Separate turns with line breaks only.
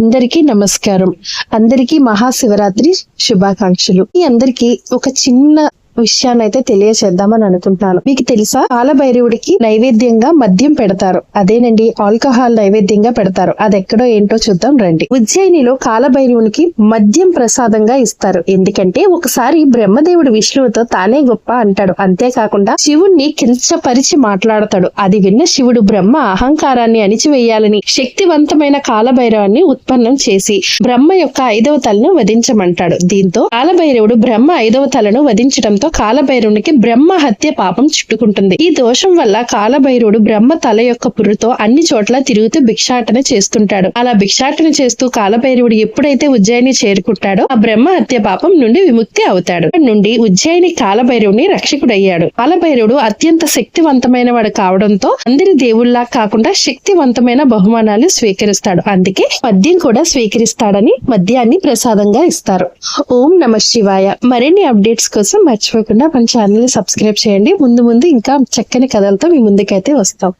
అందరికీ నమస్కారం. అందరికీ మహాశివరాత్రి శుభాకాంక్షలు. ఈ అందరికీ ఒక చిన్న విషయాన్ని అయితే తెలియచేద్దామని అనుకుంటున్నాను. మీకు తెలుసా? కాలభైరవుడికి నైవేద్యంగా మద్యం పెడతారు. అదేనండి ఆల్కహాల్ నైవేద్యంగా పెడతారు. అది ఎక్కడో ఏంటో చూద్దాం రండి. ఉజ్జయినిలో కాలభైరవునికి మద్యం ప్రసాదంగా ఇస్తారు. ఎందుకంటే ఒకసారి బ్రహ్మదేవుడు విష్ణువుతో తానే గొప్ప అంటాడు. అంతేకాకుండా శివుణ్ణి కించపరిచి మాట్లాడతాడు. అది విన్న శివుడు బ్రహ్మ అహంకారాన్ని అణిచివేయాలని శక్తివంతమైన కాలభైరవాన్ని ఉత్పన్నం చేసి బ్రహ్మ యొక్క ఐదవ తలను వధించమంటాడు. దీంతో కాలభైరవుడు బ్రహ్మ ఐదవ తలను వధించడంతో కాలభైరవునికి బ్రహ్మ హత్య పాపం చుట్టుకుంటుంది. ఈ దోషం వల్ల కాలభైరుడు బ్రహ్మ తల యొక్క పుర్రుతో అన్ని చోట్ల తిరుగుతూ భిక్షాటన చేస్తుంటాడు. అలా భిక్షాటన చేస్తూ కాలభైరవుడు ఎప్పుడైతే ఉజ్జయిని చేరుకుంటాడో ఆ బ్రహ్మ హత్య పాపం నుండి విముక్తి అవుతాడు. నుండి ఉజ్జయిని కాలభైరవుని రక్షకుడయ్యాడు. కాలభైరవుడు అత్యంత శక్తివంతమైన వాడు కావడంతో అందరి దేవుళ్ళా కాకుండా శక్తివంతమైన బహుమానాలు స్వీకరిస్తాడు. అందుకే మద్యం కూడా స్వీకరిస్తాడని మద్యాన్ని ప్రసాదంగా ఇస్తారు. ఓం నమ శివాయ. మరిన్ని అప్డేట్స్ కోసం మర్చిపో మర్చిపోకుండా మన ఛానల్ని సబ్స్క్రైబ్ చేయండి. ముందు ముందు ఇంకా చక్కని కథలతో మీ ముందుకైతే వస్తాం.